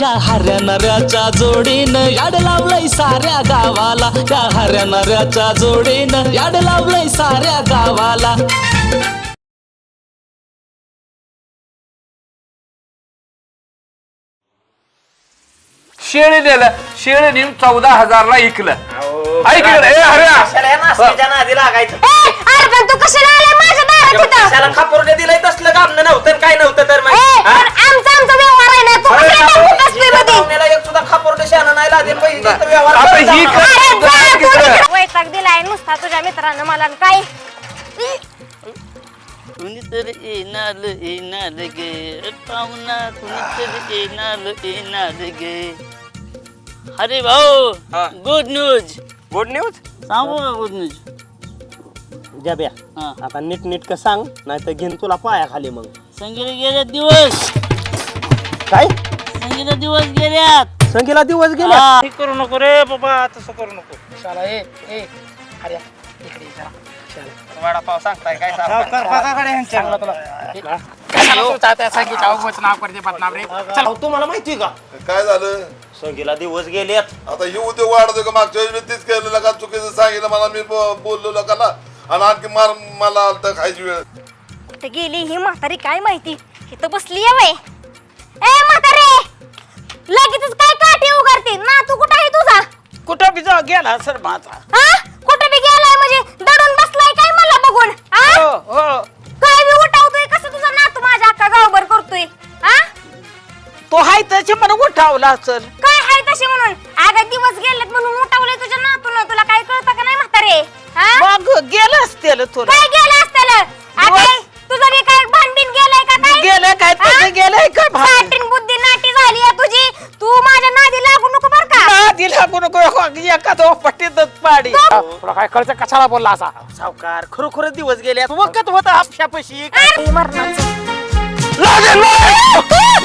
या हऱ्या नऱ्याच्या जोडीनं याड लावलंय साऱ्या गावाला. या हऱ्या नऱ्याच्या जोडीनं याड लावलंय साऱ्या गावाला. शेळी दिलं शेळी नेऊन चौदा हजारला इकलं. ऐक इकडे, ए, हऱ्या. कशाला या नाश्त्याच्या नादी लागायचं? ही कर-. अरे जा, तू तिकडं. तिकडं. वैताग दिलाय नुसता तुझ्या मित्रानं मला आणि काय? कुणीतरी येणार येणार गे. पाहुणा कुणीतरी येणार येणार गे. अरे भाऊ हा. गुड न्यूज गुड न्यूज सांगू का गुड न्यूज जाब्या हा. आता नीट नीट का सांग नाही तर घेईन तुला पाया खाली मग. संगीला गेले दिवस. काय? संगीला दिवस गेल्यात संगीला दिवस गेला. हा. हे करू नको रे बाबा तसं करू नको. शाला ए ए अरे इकडे ये जरा. वडापाव सांगताय काय सावकार बघाकडे ह्यांच्या. हे, कशाला तू त्या संगीच्या अवघच नाव करते बदनाम रे. चल. तुम्हाला माहिती का? काय झालं? संगीला दिवस गेलेत. आता ही उद्योग वाढतोय का? मागच्या वेळेस मी तीच केलेलं का चुकीचं सांगितलं मला. मी ब- बोललो लोकांना. आणि आणखी मार मला आलतं खायची वेळ. कुठे गेली ही म्हातारी? काय माहिती? इथं बसली आहे वय. ए म्हातारे! लगेचच काय काठी उगारते ना तू कुठं आहे तुझा? कुठं बी जा गेला सर माझा. हा? कुठे बी गेलाय म्हणजे? दडून बसलाय काय मला बघून? हा? हो हो. काय बी उठावतोय? कसं तुझा नातू माझ्या अक्का गावभर करतोय? हा? तो हाय त्याचे पण उठावला सर काय हाय तसे म्हणून? अगं दिवस गेलेत म्हणून उठवलंय तुझ्या नातून. तुला काय कळतं का नाही म्हातारे? हा? मग गेलंच त्याला तुला. काय गेलं असतं तुझं बी काय भानबिन गेलंय का काय? गेलं काय? त्याचं गेलंय काय भान का ना दिला कोण एका तो पट्टीतच पाडी तुला काय कळतं कशाला बोलला असा सावकार खरोखरच दिवस गेले वकत होता. लागेल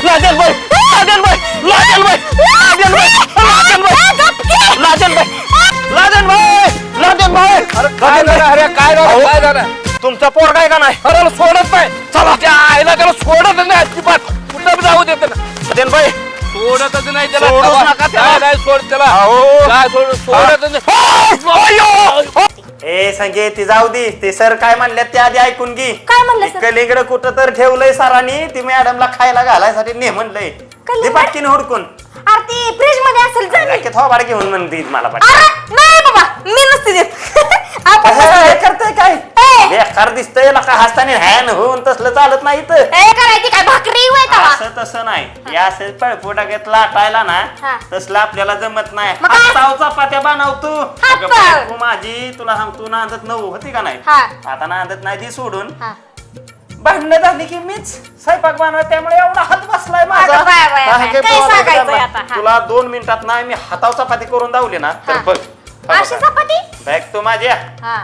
लागेल बाई बाई काय झालं अरे काय झालं काय झालं तुमचा पोर काय का नाही अरे सोडत नाही चला त्या आईला त्याला सोडत नाही अजिबात कुठं जाऊ देत लागेल बाई सोडतच नाही त्याला सोडूच. नका त्याला. नाही, सोड त्याला अहो. काय सोड सोडतच नाही ए संगे ती जाऊ दे ते सर काय म्हणले ते आधी ऐकून घे काय म्हणलं सर? कलिंगड कुठं तर ठेवलंय सरांनी ती मॅडमला खायला घालायसाठी ने म्हणलंय कलिंगड? दे पाटकीने हुडकून अरे ती फ्रीजमध्ये असेल जा थोबाड घेऊन म्हणते मला पाटकी. अरे नाही बाबा मी नसते देत आपण हे. करतोय काय! बेकार दिसतंय का हसताना हॅन होऊन तसलं चालत नाही इथं ए करायची काय भाकरी वय तवा असं तसं नाही हे असं पळपोटाकेत लाटायला ना. तसलं आपल्याला जमत नाही मग काय? हाताव चपात्या अगं पाव. बायको माझी तुला सांगतो नांदत नऊ होती का नाही हा. आता नांदत नाही ती सोडून हा. भांडणं झाली की मीच स्वयंपाक बनवत त्यामुळे एवढा हात बसलाय माझा अगं बाय, बाय, काय बाय. काय काय बोलायचं सांगायचंय त्यांना? आता? हा. तुला दोन मिनिटात नाही मी हाताव चपाती करून दावली ना तर हा. बघ अशी चपाती बॅग तू माझ्या हा